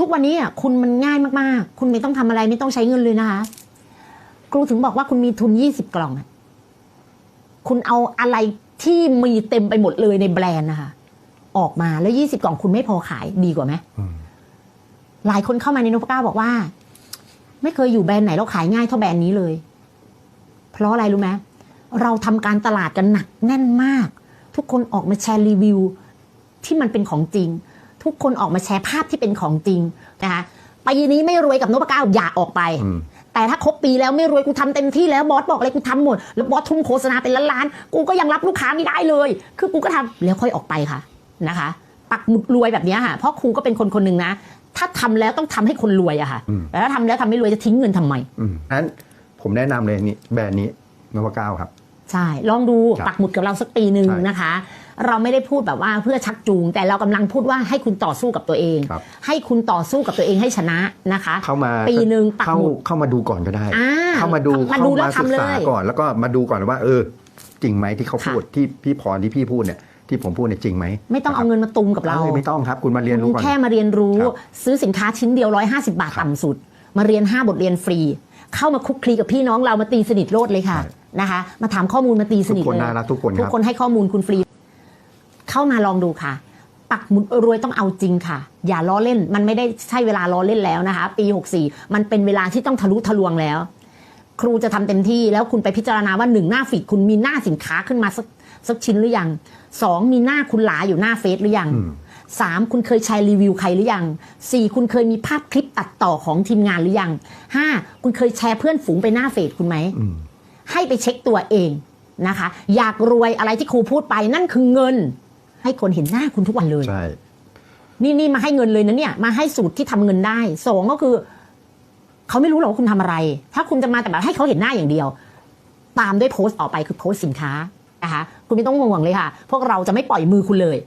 ทุกวันนี้อะคุณมันง่ายมากๆ คุณไม่ต้องทำอะไรไม่ต้องใช้เงินเลยนะคะครูถึงบอกว่าคุณมีทุนยี่สิบกล่องอะคุณเอาอะไรที่มีเต็มไปหมดเลยในแบรนด์นะคะออกมาแล้วยี่สิบกล่องคุณไม่พอขายดีกว่าไหมอืมหลายคนเข้ามาในนพเก้าบอกว่า ไม่เคยอยู่แบรนด์ไหนแล้วขายง่ายเท่าแบรนด์นี้เลย เพราะอะไรรู้ไหมเราทำการตลาดกันหนักแน่นมาก ทุกคนออกมาแชร์รีวิว ที่มันเป็นของจริง ทุกคนออกมาแชร์ภาพที่เป็นของจริงนะคะปีนี้ไม่รวยกับนพเก้าอย่าออกไปอืมแต่ถ้าครบปีแล้วไม่รวยกูทำเต็มที่แล้วบอสบอกอะไรกูทำหมด แล้วบอสทุ่มโฆษณาเป็นล้านๆกูก็ยังรับลูกค้าไม่ได้เลย คือกูก็ทำแล้วค่อยออกไปค่ะนะคะ ปักหมุดรวยแบบเนี้ยค่ะเพราะครูก็เป็นคนคนหนึ่งนะ ถ้าทำแล้วต้องทำให้คนรวยอะค่ะอืมแต่ถ้าทำแล้วทำไม่รวยจะทิ้งเงินทำไมอืมนั้นผมแนะนำเลยนี่แบรนด์นี้นวเก้าครับใช่ลองดูครับปักหมุดกับเราสักปีหนึ่งใช่นะคะ เราไม่ได้พูดแบบว่าเพื่อชักจูง แต่เรากำลังพูดว่าให้คุณต่อสู้กับตัวเองครับให้คุณต่อสู้กับตัวเองให้ชนะนะคะ เข้ามาปีหนึ่งปักเข้าหมุดเข้ามาดูก่อนก็ได้อ่าเข้ามาดูมาเข้าดูแล้วมาศึกทำเลษายก่อนแล้วก็มาดูก่อนว่า เออ จริงไหมที่เขาค่ะพูดที่พี่พรที่พี่พูดเนี่ยที่ผมพูดเนี่ยจริงไหมไม่ต้องเอาเงินมาตุมกับเราออไม่ต้องครับ คุณมาเรียนรู้คุณก่อนแค่มาเรียนรู้ครับซื้อสินค้าชิ้นเดียว 150 บาทครับต่ำสุด มาเรียน 5 บทเรียนฟรี เข้ามาคลุกคลีกับพี่น้องเรามาตีสนิทโลดเลยค่ะใช่นะคะ มาถามข้อมูลมาตีสทุกนิทคนเลยน่ารักทุกคนคทุกรับคนให้ข้อมูลคุณฟรี เข้ามาลองดูค่ะ ปักหมุดรวยต้องเอาจริงค่ะ อย่าล้อเล่น มันไม่ได้ใช่เวลาล้อเล่นแล้วนะคะ ปี 64 มันเป็นเวลาที่ต้องทะลุทะลวงแล้ว ครูจะทำเต็มที่แล้วคุณไปพิจารณาว่าหนึ่งหน้าฟีดคุณมีหน้าสินค้าขึ้นมาสักสักชิ้นหรือยังสองมีหน้าคุณหลาอยู่หน้าเฟซหรือยังอืมสามคุณเคยแชร์รีวิวใครหรือยังสี่คุณเคยมีภาพคลิปตัดต่อของทีมงานหรือยังห้าคุณเคยแชร์เพื่อนฝูงไปหน้าเฟซคุณไหมอืมให้ไปเช็คตัวเองนะคะ อยากรวยอะไรที่ครูพูดไปนั่นคือเงิน ให้คนเห็นหน้าคุณทุกวันเลยใช่นี่นี่มาให้เงินเลยนะเนี่ย มาให้สูตรที่ทำเงินได้สองก็คือเขาไม่รู้หรอกว่าคุณทำอะไร ถ้าคุณจะมาแต่แบบให้เขาเห็นหน้าอย่างเดียว ตามด้วยโพสต์ออกไปคือโพสต์สินค้านะคะคุณไม่ต้องห่วงเลยค่ะ พวกเราจะไม่ปล่อยมือคุณเลย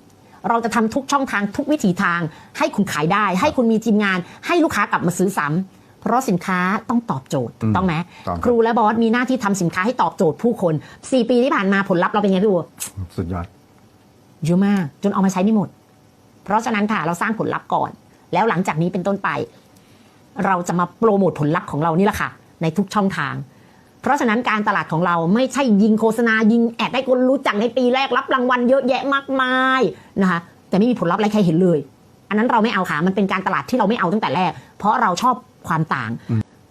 เราจะทำทุกช่องทางทุกวิถีทาง ให้คุณขายได้ ให้คุณมีทีมงาน ให้ลูกค้ากลับมาซื้อซ้ำเพราะสินค้าต้องตอบโจทย์ถูกต้องไหมต้องครับครูและบอสมีหน้าที่ทำสินค้าให้ตอบโจทย์ผู้คน 4 ปีที่ผ่านมาผลลัพธ์เราเป็นไงพี่บัวสุดยอด เยอะมาก จนเอามาใช้ไม่หมด เพราะฉะนั้นค่ะเราสร้างผลลัพธ์ก่อน แล้วหลังจากนี้เป็นต้นไป เราจะมาโปรโมทผลลัพธ์ของเรานี่แหละค่ะ ในทุกช่องทาง เพราะฉะนั้นการตลาดของเราไม่ใช่ยิงโฆษณายิงแอดให้คนรู้จักในปีแรกรับรางวัลเยอะแยะมากมายนะคะแต่ไม่มีผลลัพธ์อะไรใครเห็นเลย อันนั้นเราไม่เอาค่ะมันเป็นการตลาดที่เราไม่เอาตั้งแต่แรก เพราะเราชอบความต่าง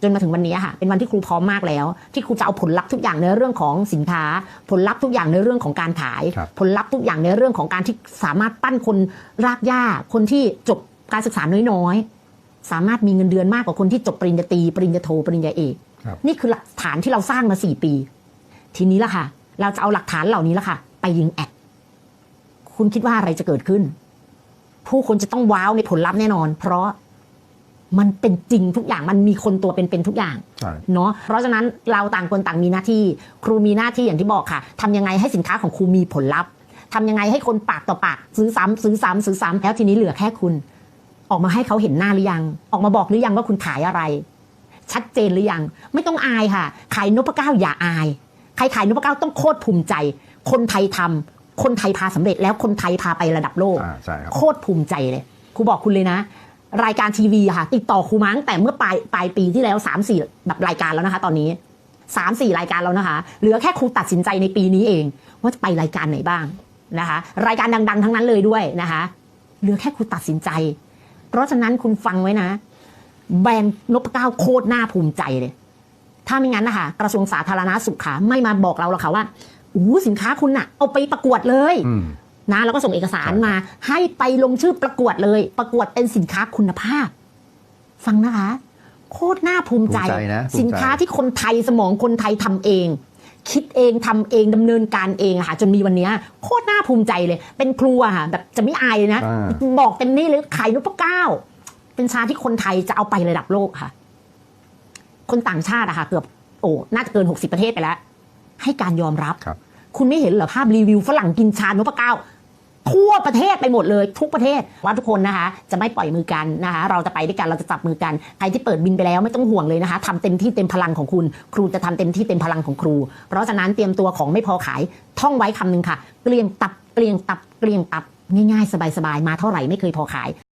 จนมาถึงวันนี้ค่ะเป็นวันที่ครูพร้อมมากแล้ว ที่ครูจะเอาผลลัพธ์ทุกอย่างในเรื่องของสินค้า ผลลัพธ์ทุกอย่างในเรื่องของการขายครับผลลัพธ์ทุกอย่างในเรื่องของการที่สามารถปั้นคนรากหญ้าคนที่จบการศึกษาน้อยๆสามารถมีเงินเดือนมากกว่าคนที่จบปริญญาตรีปริญญาโทปริญญาเอกครับนี่คือหลักฐานที่เราสร้างมาสี่ปี ทีนี้ละค่ะ เราจะเอาหลักฐานเหล่านี้ละค่ะ ไปยิงแอดคุณคิดว่าอะไรจะเกิดขึ้น ผู้คนจะต้องว้าวในผลลัพธ์แน่นอน เพราะ มันเป็นจริงทุกอย่างมันมีคนตัวเป็นๆทุกอย่างใช่เนาะเพราะฉะนั้นเราต่างคนต่างมีหน้าที่ ครูมีหน้าที่อย่างที่บอกค่ะทำยังไงให้สินค้าของครูมีผลลัพธ์ทำยังไงให้คนปากต่อปากซื้อซ้ำซื้อซ้ำซื้อซ้ำแล้วทีนี้เหลือแค่คุณ ออกมาให้เขาเห็นหน้าหรือยัง ออกมาบอกหรือยังว่าคุณขายอะไร ชัดเจนหรือยัง ไม่ต้องอายค่ะ ขายนพเก้าอย่าอาย ใครขายนพเก้าต้องโคตรภูมิใจ คนไทยทำคนไทยพาสำเร็จแล้วคนไทยพาไประดับโลกอ่าใช่ครับโคตรภูมิใจเลยครูบอกคุณเลยนะ รายการทีวีค่ะ ติดต่อครูมั้งแต่เมื่อปลายปลายปีที่แล้ว 3 4 แบบรายการแล้วนะคะ ตอนนี้ 3 4 รายการแล้วนะคะ เหลือแค่ครูตัดสินใจในปีนี้เอง ว่าจะไปรายการไหนบ้างนะคะ รายการดัง ๆ ทั้งนั้นเลยด้วยนะคะ เหลือแค่ครูตัดสินใจ เพราะฉะนั้นคุณฟังไว้นะ แบรนด์นพเก้าโคตรน่าภูมิใจเลยถ้าไม่งั้นนะคะกระทรวงสาธารณาสุขค่ะไม่มาบอกเราหรอกค่ะว่าอู้สินค้าคุณน่ะ เอาไปประกวดเลย นะแล้วก็ส่งเอกสารใช่มา ให้ไปลงชื่อประกวดเลย ประกวดเป็นสินค้าคุณภาพ ฟังนะคะ โคตรน่าภูมิใจภูมิใจนะภูมิใจสินค้าที่คนไทยสมองคนไทยทำเอง คิดเองทำเองดำเนินการเองอะค่ะ จนมีวันเนี้ยโคตรน่าภูมิใจเลย เป็นครูอะค่ะแบบจะไม่อายเลยนะอ่าบอกเต็มนี่เลยขายนพเก้า เป็นชาที่คนไทยจะเอาไประดับโลกค่ะ คนต่างชาติอะค่ะ เกือบโอ้น่าจะเกิน 60 ประเทศไปแล้ว ให้การยอมรับครับคุณไม่เห็นเหรอภาพรีวิวฝรั่งกินชานพเก้า ทั่วประเทศไปหมดเลยทุกประเทศว่าทุกคนนะคะ จะไม่ปล่อยมือกันนะคะ เราจะไปด้วยกันเราจะจับมือกันใครที่เปิดบินไปแล้วไม่ต้องห่วงเลยนะคะทำเต็มที่เต็มพลังของคุณ ครูจะทำเต็มที่เต็มพลังของครู เพราะฉะนั้นเตรียมตัวของไม่พอขายท่องไว้คำหนึ่งค่ะ เกลียงตับเกลียงตับเกลียงตับง่ายๆ สบายๆมาเท่าไหร่ไม่เคยพอขาย